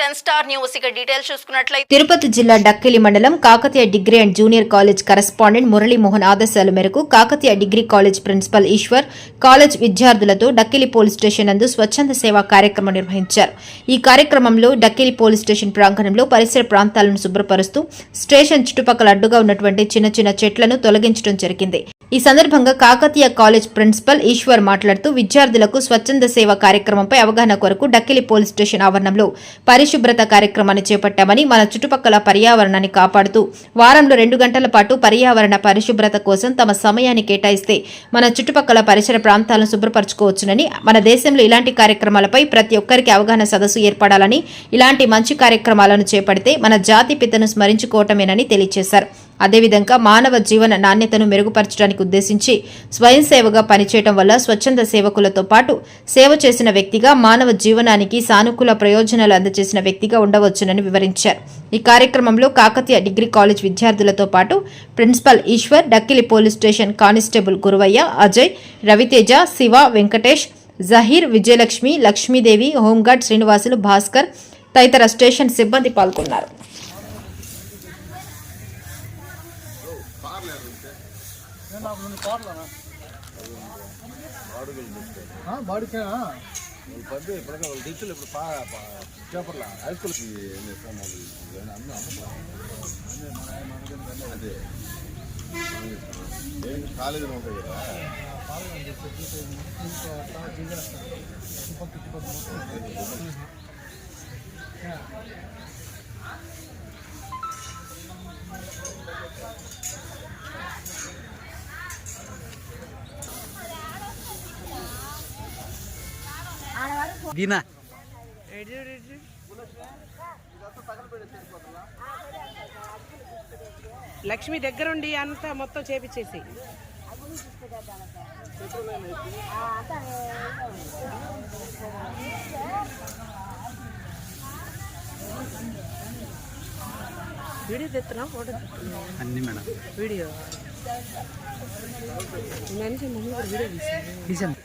Ten star news. ఇక details చూసుకున్నట్లయితే తిరుపతి జిల్లా డక్కిలి మండలం Kakatiya degree and junior college correspondent Muralimohan ఆదేశాల మేరకు Kakatiya degree college principal Eswar college విద్యార్థులతో డక్కిలి పోలీస్ స్టేషన్ నందు స్వచ్ఛంద సేవా కార్యక్రమం నిర్వహించారు. ఈ కార్యక్రమంలో డక్కిలి పోలీస్ స్టేషన్ ప్రాంగణంలో పరిసర ప్రాంతాలను శుభ్రపరుస్తూ స్టేషన్ చుట్టుపక్కల అడ్డుగా ఉన్నటువంటి చిన్న చిన్న చెట్లను తొలగించడం జరిగింది. ఈ సందర్భంగా కాకతీయ కాలేజ్ ప్రిన్సిపల్ ఈశ్వర్ మాట్లాడుతూ విద్యార్థులకు స్వచ్ఛంద సేవ కార్యక్రమంపై అవగాహన కొరకు డక్కిలి పోలీస్ స్టేషన్ ఆవరణంలో పరిశుభ్రత కార్యక్రమాన్ని చేపట్టామని మన చుట్టుపక్కల పర్యావరణాన్ని కాపాడుతూ వారంలో రెండు గంటల పాటు పర్యావరణ పరిశుభ్రత కోసం తమ సమయాన్ని కేటాయిస్తే మన చుట్టుపక్కల పరిసర ప్రాంతాలను శుభ్రపరచుకోవచ్చునని మన దేశంలో ఇలాంటి కార్యక్రమాలపై ప్రతి ఒక్కరికి అవగాహన సదస్సు ఏర్పడాలని ఇలాంటి మంచి కార్యక్రమాలను చేపడితే మన జాతి పితను స్మరించుకోవటమేనని తెలియజేశారు అదేవిధంగా మానవ జీవన నాణ్యతను మెరుగుపరచడానికి ఉద్దేశించి స్వయం సేవగా పనిచేయడం వల్ల స్వచ్ఛంద సేవకులతో పాటు సేవ చేసిన వ్యక్తిగా మానవ జీవనానికి సానుకూల ప్రయోజనాలు అందజేసిన వ్యక్తిగా ఉండవచ్చునని వివరించారు. ఈ కార్యక్రమంలో కాకతీయ డిగ్రీ కాలేజ్ విద్యార్థులతో పాటు principal Eswar Dakkili police station constable Guruvaiah Ajay Raviteja Siva Venkatesh Zaheer Vijayalakshmi Lakshmidevi home guard Srinivasulu Bhaskar తదితర స్టేషన్ సిబ్బంది పాల్గొన్నారు. பார்லர் இருக்கு. ஏன்னா ஒன்று பார்லரா? பாடுகள் ஆ பாடுக்கா உங்களுக்கு வந்து దీనా లక్ష్మి దగ్గరుండి అంతా మొత్తం చేపించేసి వీడియో తెస్తున్నా? ఫోటో అన్ని మేడం. వీడియో? మనిషి మమ్మీ కూడా వీడియో తీసింది.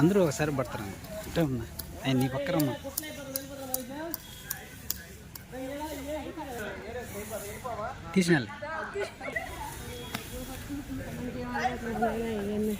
అందరూ ఒకసారి పడతారు? అంటే ఉన్నా ఆయన నీ పక్కరమ్మా తీసిన ఇవన్నీ